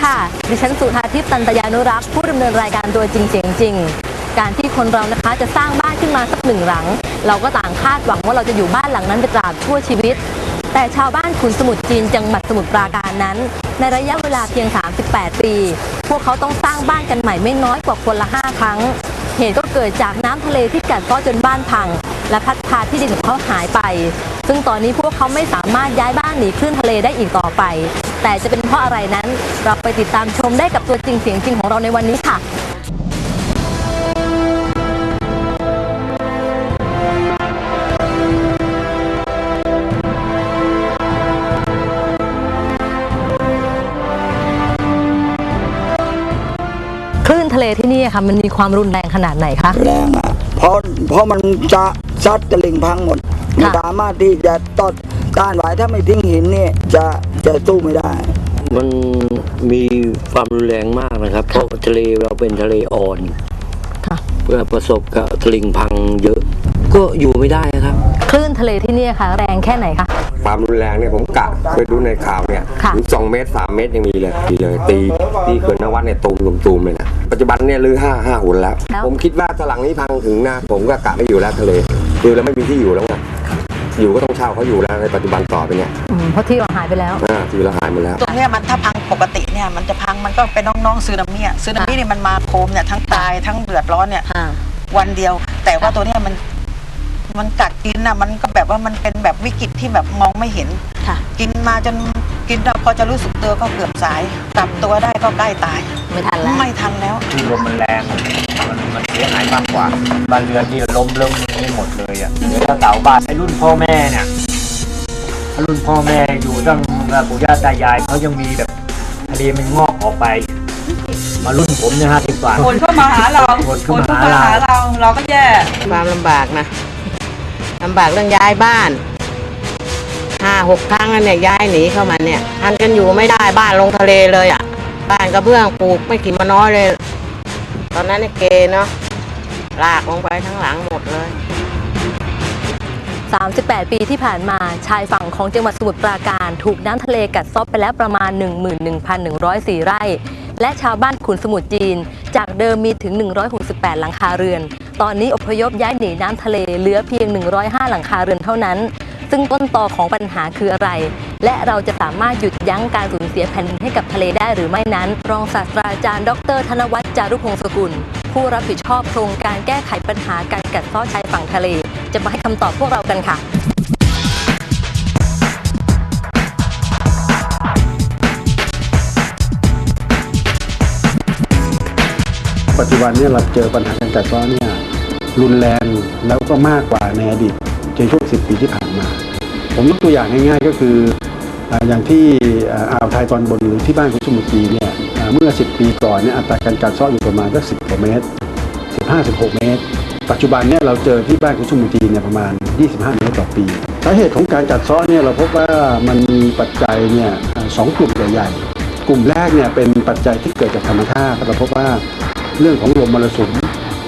ดีค่ะ ดิฉันสุธาทิพย์ตันตยานุรักษ์ผู้ดำเนินรายการตัวจริงเสียงจริง การที่คนเรานะคะจะสร้างบ้านขึ้นมาสักหนึ่งหลัง เราก็ต่างคาดหวังว่าเราจะอยู่บ้านหลังนั้นไปตราบชั่วชีวิต แต่ชาวบ้านขุนสมุทรจีนจังหวัดสมุทรปราการนั้น ในระยะเวลาเพียง 38 ปี พวกเขาต้องสร้างบ้านกันใหม่ไม่น้อยกว่าคนละ 5 ครั้ง เหตุก็เกิดจากน้ำทะเลที่กัดเซาะจนบ้านพัง และพัดพาที่ดินของเขาหายไป ซึ่งตอนนี้พวกเขาไม่สามารถย้ายบ้านหนีคลื่นทะเลได้อีกต่อไป แต่จะเป็นเพราะอะไรนั้น เราไปติดตามชมได้กับตัวจริงเสียงจริงของเราในวันนี้ค่ะคลื่นทะเลที่นี่ค่ะมันมีความรุนแรงขนาดไหนคะ แรงอะเพราะเพราะมันจะซัดตะลิงพังหมดไม่ค่ะ สามารถที่จะตอดต้านไหวถ้าไม่ทิ้งหินเนี่ยจะ จะสู้ไม่ได้ มันมีความรุนแรงมากนะครับ เพราะทะเลเราเป็นทะเลอ่อนค่ะ เพื่อประสบกับตลิ่งพังเยอะ ก็อยู่ไม่ได้ครับ คลื่นทะเลที่นี่ค่ะ แรงแค่ไหนคะ ความรุนแรงเนี่ยผมกะเคยดูในข่าวเนี่ยค่ะ ถึงสองเมตรสามเมตรยังมีเลยตีเลย ตีตีเขื่อนนวัดเนี่ยตูมตูมตูมเลยนะปัจจุบันเนี่ยรื้อห้าห้าหุ่นแล้ว แล้ว ผมคิดว่าถ้าหลังนี้พังถึงหน้าผมก็กะไม่อยู่แล้วทะเลคือเราไม่มีที่อยู่แล้วไง อยู่ก็ต้องเช่าเขาอยู่แล้วในปัจจุบันต่อไปเนี่ยอืมเพราะที่เราหายไปแล้ว อ่าที่เราหายหมดแล้วตรงเนี้ยมันถ้าพังปกติเนี่ยมันจะพังมันก็เป็นน้องๆซึนามิอะซึนามิเนี่ยมันมาโคมเนี่ยทั้งตายทั้งเดือดร้อนเนี่ย ค่ะ วันเดียว แต่ว่าตัวเนี้ยมัน มันกัดกินอะมันก็แบบว่ามันเป็นแบบวิกฤตที่แบบมองไม่เห็น ค่ะ กินมาจน กินเราพอจะรู้สึกตัวก็เกือบสายกลับตัวได้ก็ใกล้ตาย ไม่ทันแล้วไม่ทันแล้วคือลมมันแรงมันมันเสียหายมากกว่าบ้านเรือนที่ล้มเริ่มไม่หมดเลยอะเหลือแต่เสาบ้านไอ้รุ่นพ่อแม่เนี่ยรุ่นพ่อแม่อยู่ตั้งปู่ย่าตายายเขายังมีแบบทะเลมันงอกออกไป มารุ่นผมเนี่ยห้าสิบกว่าคนเข้ามาหาเราคนเข้ามาคนหาเราเราเราก็แย่ความลำบากนะลำบากเรื่องย้ายบ้านห้า หกครั้งแล้วเนี่ยย้ายหนีเข้ามาเนี่ยทันกันอยู่ไม่ได้บ้านลงทะเลเลยอะ บ้านกระเบื้องปลูกไม่กี่มาน้อยเลย ตอนนั้นเนี่ยเกเนาะลากลงไปทั้งหลังหมดเลย 38 ปีที่ผ่านมาชายฝั่งของจังหวัดสมุทรปราการ ถูกน้ำทะเลกัดเซาะไปแล้วประมาณ 11,104 ไร่ และชาวบ้านขุนสมุทรจีน จากเดิมมีถึง 168 หลังคาเรือน ตอนนี้อพยพย้ายหนีน้ำทะเลเหลือเพียง 105 หลังคาเรือนเท่านั้น ซึ่งต้นตอของปัญหาคืออะไร และเราจะสามารถหยุดยั้งการสูญเสียแผ่นดินให้กับทะเลได้หรือไม่นั้น รองศาสตราจารย์ ดร ธนวัฒน์จารุพงศกุล ผู้รับผิดชอบโครงการแก้ไขปัญหาการกัดเซาะชายฝั่งทะเล จะมาให้คำตอบพวกเรากันค่ะปัจจุบันเนี่ยเราเจอปัญหาการกัดเซาะเนี่ยรุนแรงแล้วก็มากกว่าในอดีตในช่วง 10 ปีที่ผ่าน มา ผมยกตัวอย่างง่ายๆก็คืออย่างที่อ่าวไทยตอนบนหรือที่บ้านของสมุทรีเนี่ยเมื่อ 10 ปีก่อนเนี่ยอัตราการกัดเซาะอยู่ประมาณสัก 10กว่าเมตร 15-16 เมตร ปัจจุบันเนี่ยเราเจอที่บ้านของสมุทรีเนี่ยประมาณ 25 เมตรต่อปีสาเหตุของการกัดเซาะเนี่ยเราพบว่ามันมีปัจจัยเนี่ยสองกลุ่มใหญ่ๆกลุ่มแรกเนี่ยเป็นปัจจัยที่เกิดจากธรรมชาติเราพบว่าเรื่องของลมมรสุม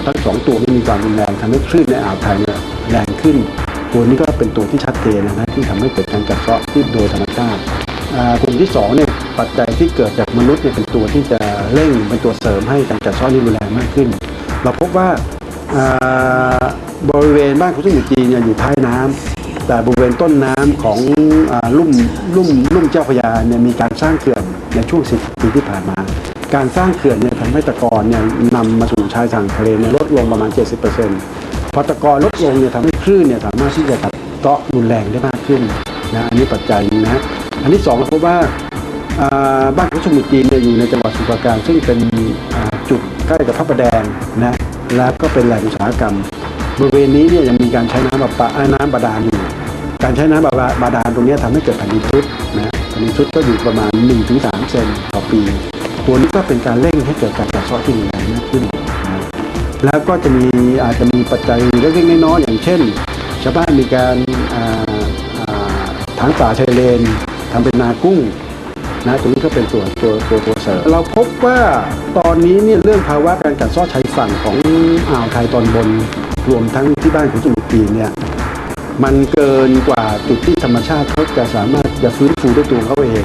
ทั้งสองตัวนี้มีความรุนแรงทำให้คลื่นในอ่าวไทยเนี่ยแรงขึ้น ตัวนี้ก็เป็นตัวที่ชัดเจนนะที่ทำให้เกิดการกัดเซาะที่โดยธรรมชาติกลุ่มที่สองเนี่ยปัจจัยที่เกิดจากมนุษย์เนี่ยเป็นตัวที่จะเร่งเป็นตัวเสริมให้การกัดเซาะนี่รุนแรงมากขึ้น เราพบว่าบริเวณบ้านของสุนจีนเนี่ยอยู่ท้ายน้ำแต่บริเวณต้นน้ำของลุ่มลุ่มลุ่มเจ้าพยาเนี่ยมีการสร้างเขื่อนในช่วง10ปีที่ผ่านมา การสร้างเขื่อนเนี่ยทำให้ตะกอนเนี่ยนำมาสู่ชายฝั่งทะเลเนี่ยลดลงประมาณ 70% พอตะกอนลดลงเนี่ยทำให้คลื่นเนี่ยสามารถที่จะกัดเซาะรุนแรงได้มากขึ้นนะอันนี้ปัจจัยนึงนะอันที่สองเราพบว่าบ้านของสมุทรจีนเนี่ยอยู่ในจังหวัดสมุทรราการซึ่งเป็นจุดใกล้กับพระประแดงนะแล้วก็เป็นแหล่งอุตสาหกรรม บริเวณนี้เนี่ยยังมีการใช้น้ำประปาน้ำบาดาลอยู่การใช้น้ำบาบาดาลตรงนี้ทำให้เกิดแผ่นดินทุดนะแผ่นดินทุดก็อยู่ประมาณ 1-3 เซนต่อปี ตัวนี้ก็เป็นการเร่งให้เกิดการกัดเซาะที่รุนแรงมากขึ้น แล้วก็จะมีอาจจะมีปัจจัยเล็กๆน้อยๆอย่างเช่น ชาวบ้านมีการอ่าอ่าถางป่าชายเลนทำเป็นนากุ้งนะตรงนี้ก็เป็นส่วนตัวตัวตัวเสริมเราพบว่าตอนนี้เนี่ยเรื่องภาวะการกัดเซาะชายฝั่งของอ่าวไทยตอนบน รวมทั้งที่บ้านของสมุทรจีนเนี่ยมันเกินกว่าจุดที่ธรรมชาติเขาจะสามารถจะฟื้นฟูด้วยตัวเขาเอง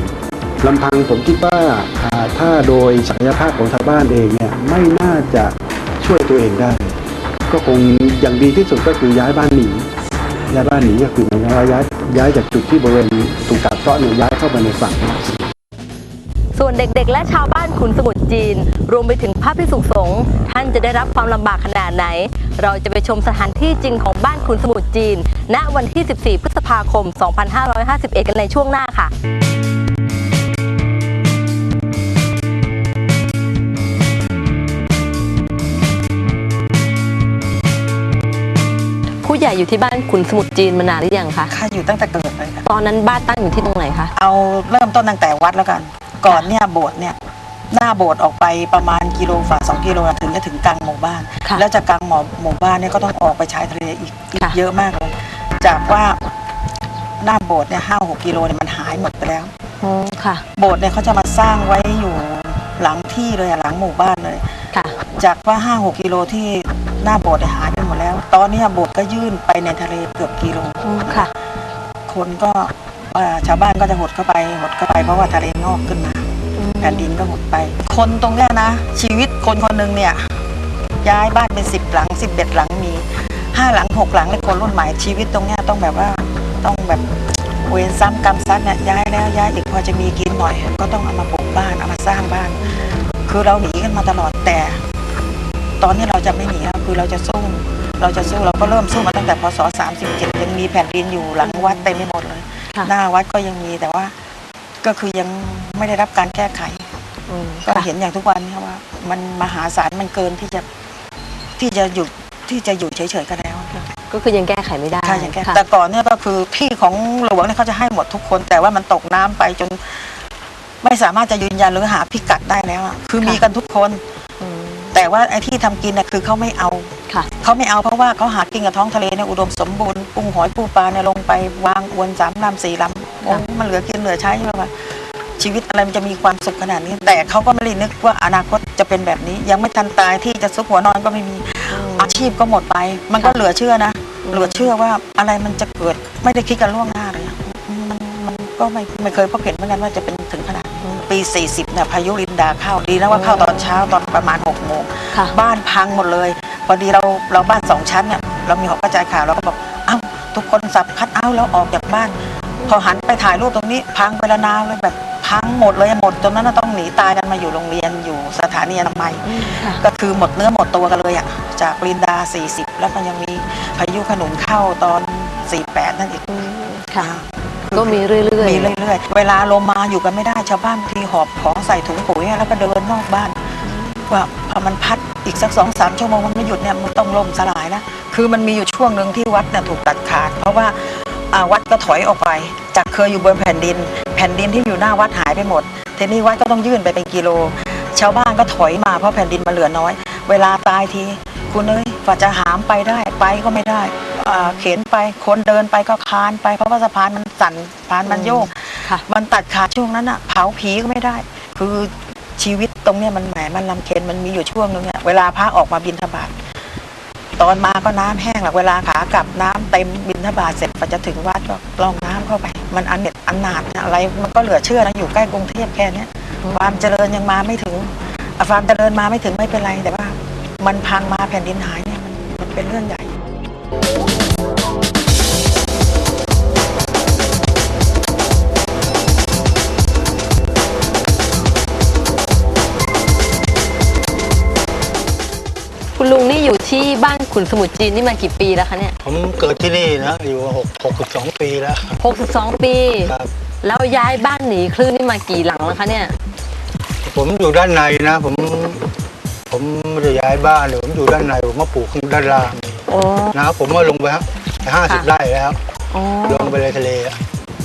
ลำพังผมคิดว่าถ้าโดยศักยภาพของชาวบ้านเองเนี่ยไม่น่าจะ ช่วยตัวเองได้ ก็คงอย่างดีที่สุดก็คือย้ายบ้านหนีย้ายบ้านหนีก็คือหมายความว่าย้ายย้ายจากจุดที่บริเวณถูกกัดเซาะเนี่ยย้ายเข้าไปในฝั่งส่วนเด็กๆ และชาวบ้านขุนสมุทรจีน รวมไปถึงพระภิกษุสงฆ์ท่านจะได้รับความลำบากขนาดไหน เราจะไปชมสถานที่จริงของบ้านขุนสมุทรจีน ณวันที่ 14 พฤษภาคม 2551 กันในช่วงหน้าค่ะ ผู้ใหญ่อยู่ที่บ้านขุนสมุทรจีนมานานหรือยังคะค่าอยู่ตั้งแต่เกิดเลยค่ะตอนนั้นบ้านตั้งอยู่ที่ตรงไหนคะ เอาเริ่มต้นตั้งแต่วัดแล้วกัน ก่อนเนี่ยโบสถ์เนี่ยหน้าโบสถ์ออกไปประมาณกิโลฝ่าสองกิโลถึงจะถึงกลางหมู่บ้าน ค่ะแล้วจากกลางหมู่หมู่บ้านเนี่ยก็ต้องออกไปชายทะเลอีกอีกค่ะ เยอะมากเลย จากว่าหน้าโบสถ์เนี่ยห้าหกกิโลเนี่ยมันหายหมดไปแล้ว อ๋อค่ะ โบสถ์เนี่ยเขาจะมาสร้างไว้อยู่หลังที่เลยอะหลังหมู่บ้านเลย ค่ะ จากว่าห้าหกกิโลที่หน้าโบสถ์เนี่ยหายไป หมดแล้ว ตอนเนี้ยโบสถ์ก็ยื่นไปในทะเลเกือบกิโล อืมค่ะ คนก็เอ่อชาวบ้านก็จะหดเข้าไปหดเข้าไปเพราะว่าทะเลงอกขึ้นมาแผ่นดินก็หดไป คนตรงเนี้ยนะ ชีวิตคนคนหนึ่งเนี่ย ย้ายบ้านเป็นสิบหลังสิบเอ็ดหลังมีห้าหลังหกหลังในคนรุ่นใหม่ชีวิตตรงเนี้ยต้องแบบว่าต้องแบบเวรซ้ำกรรมซัดเนี่ยย้ายแล้วย้ายอีกพอจะมีกินหน่อย ก็ต้องเอามาปลูกบ้านเอามาสร้างบ้าน คือเราหนีกันมาตลอดแต่ ตอนนี้เราจะไม่หนีแล้วคือเราจะสู้ เราจะสู้เราก็เริ่มสู้มาตั้งแต่พศ 37 ยังมีแผ่นดินอยู่หลังวัดเต็มไปหมดเลย ค่ะ หน้าวัดก็ยังมีแต่ว่าก็คือยังไม่ได้รับการแก้ไข อืมก็ค่ะ เห็นอย่างทุกวันนี้ว่า มันมหาศาลมันเกินที่จะที่จะหยุดที่จะอยู่เฉยๆกันแล้วก็คือยังแก้ไขไม่ได้ใช่อย่างแก้ค่ะแต่ก่อนเนี่ยก็คือที่ของหลวงเนี่ยเขาจะให้หมดทุกคน แต่ว่ามันตกน้ำไปจน ไม่สามารถจะยืนยันหรือหาพิกัดได้แล้วอะคือมีกันทุกคนอืม แต่ว่าไอ้ที่ทำกินเนี่ยคือเขาไม่เอาค่ะ เขาไม่เอาเพราะว่าเขาหากินกับท้องทะเลเนี่ยอุดมสมบูรณ์กุ้งหอยปูปลาเนี่ยลงไปวางอวนสามลำสี่ลำโอ้มันเหลือกินเหลือใช้ใช่ไหมวะชีวิตอะไรมันจะมีความสุขขนาดนี้ แต่เขาก็ไม่ได้นึกว่าอนาคตจะเป็นแบบนี้ ยังไม่ทันตายที่จะซุกหัวนอนก็ไม่มีอาชีพก็หมดไป มันก็เหลือเชื่อนะ เหลือเชื่อว่าอะไรมันจะเกิดไม่ได้คิดกันล่วงหน้าเลยอะมันมันก็ไม่ไม่เคยพบเห็นเหมือนกันว่าจะเป็นถึงขนาดนี้ ปี 40เนี่ยพายุลินดาเข้าดีนะว่าเข้าตอนเช้าตอนประมาณ6โมงค่ะ บ้านพังหมดเลย พอดีเราเราบ้านสองชั้นเนี่ยเรามีหอกระจายข่าวเราก็บอกเอ้าทุกคนสับคัดเอาแล้วออกจากบ้าน พอหันไปถ่ายรูปตรงนี้ พังไปละนาวเลยแบบพังหมดเลยหมดจนนั้นนะต้องหนีตายกันมาอยู่โรงเรียนอยู่สถานีอนามัยค่ะ ก็คือหมดเนื้อหมดตัวกันเลยอะจากลินดา 40 แล้วมันยังมีพายุขนุนเข้าตอน 48 นั่นอีกค่ะ ก็มีเรื่อยๆ มีเรื่อยๆ เวลาลมมาอยู่กันไม่ได้ชาวบ้านบางทีหอบของใส่ถุงปุ๋ยแล้วก็เดินนอกบ้าน ว่าพอมันพัดอีกสักสองสามชั่วโมงมันไม่หยุดเนี่ยมันต้องล่มสลายนะคือมันมีอยู่ช่วงหนึ่งที่วัดเนี่ยถูกตัดขาด เพราะว่าอ่าวัดก็ถอยออกไป จากเคยอยู่บนแผ่นดิน แผ่นดินที่อยู่หน้าวัดหายไปหมดทีนี้วัดก็ต้องยื่นไปเป็นกิโล ชาวบ้านก็ถอยมาเพราะแผ่นดินมันเหลือน้อย เวลาตายทีคุณเอ้ยฝ่าจะหามไปได้ไปก็ไม่ได้ อ่าเข็นไปคนเดินไปก็คานไปเพราะว่าสะพานมันสั่นสะพานมันโยกค่ะ มันตัดขาดช่วงนั้นอะเผาผีก็ไม่ได้ คือชีวิตตรงเนี้ยมันแหมมันลำเค็นมันมีอยู่ช่วงนึงเนี่ยเวลาพระออกมาบินทบาทตอนมาก็น้ำแห้งหลักเวลาขากลับน้ำเต็มบินทบาทเสร็จพอจะถึงวัดก็กรองน้ำเข้าไป มันอันเน็ตอันหนาดเนี่ยอะไรมันก็เหลือเชื่อนะอยู่ใกล้กรุงเทพแค่เนี้ยความเจริญยังมาไม่ถึงอะความเจริญมาไม่ถึงไม่เป็นไรแต่ว่า มันพังมาแผ่นดินหายเนี่ยมันมันเป็นเรื่องใหญ่ อยู่ที่บ้านขุนสมุทรจีนนี่มากี่ปีแล้วคะเนี่ย ผมเกิดที่นี่นะอยู่หกหกสิบสองปีแล้ว62 ปี ครับ แล้วย้ายบ้านหนีคลื่นนี่มากี่หลังแล้วคะเนี่ย ผมอยู่ด้านในนะ ผม ผมไม่ได้ย้ายบ้านเลยผมอยู่ด้านในผมมาปลูกข้างด้านล่างโอ้นะผมมาลงไปฮะห้าสิบค่ะไร่แล้วโอ้ลงไปในทะเลอะ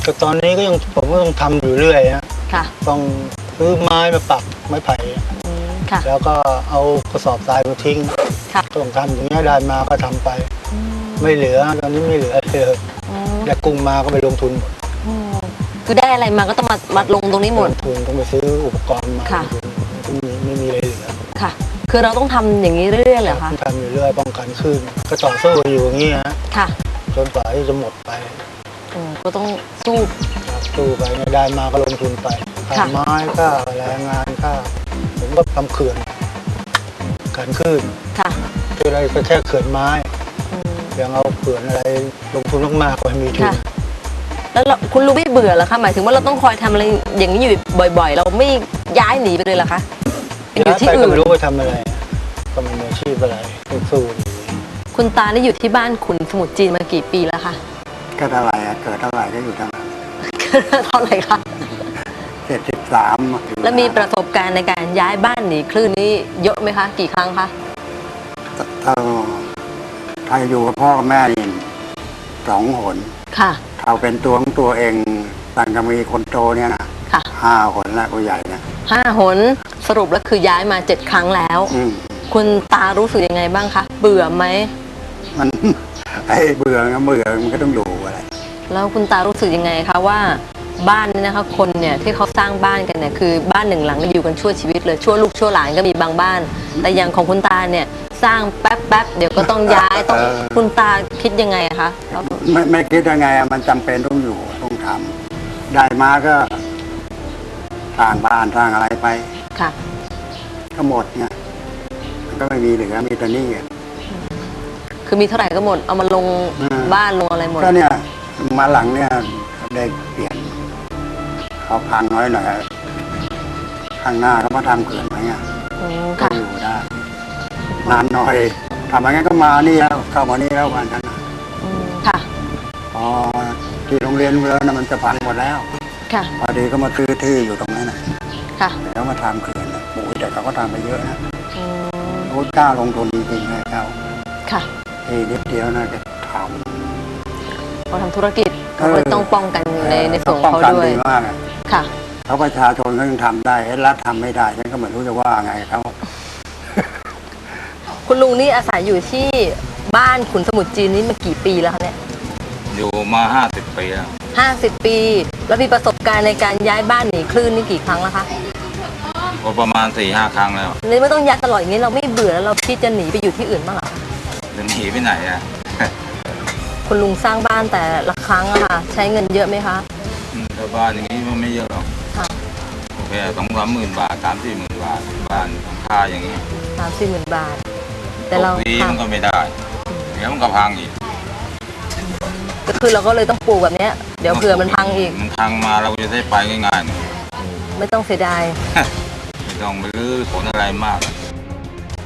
แต่ตอนนี้ก็ยังผมก็ต้องทำอยู่เรื่อยนะค่ะต้องซื้อไม้มาปักไม้ไผ่ อืมค่ะ แล้วก็เอากระสอบทรายมาทิ้ง ค่ะต้องทำอย่างนี้ยได้มาก็ทำไป ไม่เหลือตอนนี้ไม่เหลือเลยอืมได้กุ้งมาก็ไปลงทุนหมดอืมคือได้อะไรมาก็ต้องมามาลงตรงนี้หมด ลงทุนต้องไปซื้ออุปกรณ์มาค่ะ ไม่มีไม่มีอะไรเหลือค่ะ คือเราต้องทำอย่างนี้เรื่อยๆเหรอคะ ทำอยู่เรื่อยป้องกันขึ้น ก็ต่อสู้อยู่อย่างนี้ฮะค่ะจนกว่าที่จะหมดไปอืมก็ต้องสู้ ครับสู้ไปเนี่ยได้มาก็ลงทุนไปค่าค่ะ ไม้ค่าแรงงานถ้าผมก็ทำเขื่อน การขึ้นค่ะคืออะไรก็แค่เขื่อนไม้อืมยังเอาเขื่อนอะไรลงทุนมากๆก็ให้มีทุนค่ะ แล้วเราคุณลุงไม่เบื่อเหรอคะหมายถึงว่าเราต้องคอยทำอะไรอย่างนี้อยู่บ่อย ๆ เราไม่ย้ายหนีไปเลยเหรอคะไปอยู่ย้ายที่ไปก็อื่นไม่รู้ไปทำอะไร ก็ไม่มีอาชีพอะไรต้องสู้คุณตานี่อยู่ที่บ้านขุนสมุทรจีนมากี่ปีแล้วคะก็เท่าไหร่อะเกิดเท่าไหร่ก็อยู่เท่านั้น เท่าไหร่คะ เจ็ดสิบสามแล้วมีประสบการณ์ในการย้ายบ้านหนีคลื่นนี้เยอะไหมคะ กี่ครั้งคะถ้าถ้าอยู่กับพ่อกับแม่นี่สองหนค่ะเขาเป็นตัวของตัวเองตั้งแต่มีคนโตเนี่ยนะค่ะห้าหนแล้วผู้ใหญ่นะห้าหนสรุปแล้วคือย้ายมาเจ็ดครั้งแล้วอืมคุณตารู้สึกยังไงบ้างคะเบื่อไหมมันไอ้เบื่อก็เบื่อมันก็ต้องอยู่อะไรแล้วคุณตารู้สึกยังไงคะว่า บ้านเนี่ยนะคะคนเนี่ยที่เขาสร้างบ้านกันเนี่ยคือบ้านหนึ่งหลังก็อยู่กันชั่วชีวิตเลยชั่วลูกชั่วหลานก็มีบางบ้าน แต่อย่างของคุณตาเนี่ยสร้างแป๊บแป๊บๆเดี๋ยวก็ต้องย้ายต้องเออคุณตาคิดยังไงอะคะแล้วไม่ไม่คิดยังไงอะมันจำเป็นต้องอยู่ต้องทำได้มาก็สร้างบ้านสร้างอะไรไปค่ะ ก็หมดไงมันก็ไม่มีเหลือมีแต่หนี่ คือมีเท่าไหร่ก็หมดเอามาลงอืม บ้านลงอะไรหมดก็เนี่ยมาหลังเนี่ยได้เปลี่ยน เขาพังน้อยหน่อยข้างหน้าเขามาทำเขื่อนไว้ไงอืมก็ค่ะ อยู่ได้นานหน่อยทำอย่างนั้นก็มานี่แล้วเข้ามานี่แล้ววันนั้นน่ะอืมค่ะ พอที่โรงเรียนเรือนะมันจะพังหมดแล้ว ค่ะ พอดีก็มาซื้อที่อยู่ตรงนั้นนะค่ะแล้วมาทำเขื่อนนะโอ้ยแต่เขาก็ทำไปเยอะนะอืมเขากล้าลงทุนจริงๆนะเขาค่ะที่นิดเดียวนะจะทเขาทำธุรกิจำเขาก็เลยต้องป้องกันเออในในส่วนของป้เขากันด้วยดีมากอะ ค่ะ เขาประชาชนเขายังทำได้ไอ้รัฐทำไม่ได้ฉันก็ไม่รู้จะว่าไงเขาคุณลุงนี่อาศัยอยู่ที่บ้านขุนสมุทรจีนนี่มากี่ปีแล้วคะเนี่ยอยู่มาห้าสิบปีแล้วห้าสิบปี แล้วมีประสบการณ์ในการย้ายบ้านหนีคลื่นนี่กี่ครั้งแล้วคะก็ประมาณสี่ห้าครั้งแล้วนี่ไม่ต้องย้ายตลอดอย่างนี้เราไม่เบื่อแล้วเราคิดจะหนีไปอยู่ที่อื่นบ้างเหรอคะจะหนีไปไหนอะคุณลุงสร้างบ้านแต่ละครั้งอะค่ะ ใช้เงินเยอะไหมคะอืมถ้าบ้านอย่างนี้มันไม่ เยอะหรอกค่ะโอเคสองสามหมื่นบาทสามสี่หมื่นบาทบ้านค่าอย่างนี้สามสี่หมื่นบาท แต่เราตกดีค่ะมันก็ไม่ได้ เดี๋ยวมันก็พังอีกก็คือเราก็เลยต้องปลูกแบบเนี้ย เดี๋ยวเผื่อมันพังอีก มันพังมาเราจะได้ไปง่ายๆหน่อยไม่ต้องเสียดาย ไม่ต้องไปรื้อผลอะไรมาก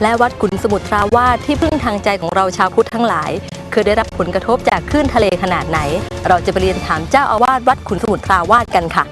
และวัดขุนสมุทรทราวาสที่พึ่งทางใจของเราชาวพุทธทั้งหลายเคยได้รับผลกระทบจากคลื่นทะเลขนาดไหน เราจะไปเรียนถามเจ้าอาวาสวัดขุนสมุทรทราวาสกันค่ะ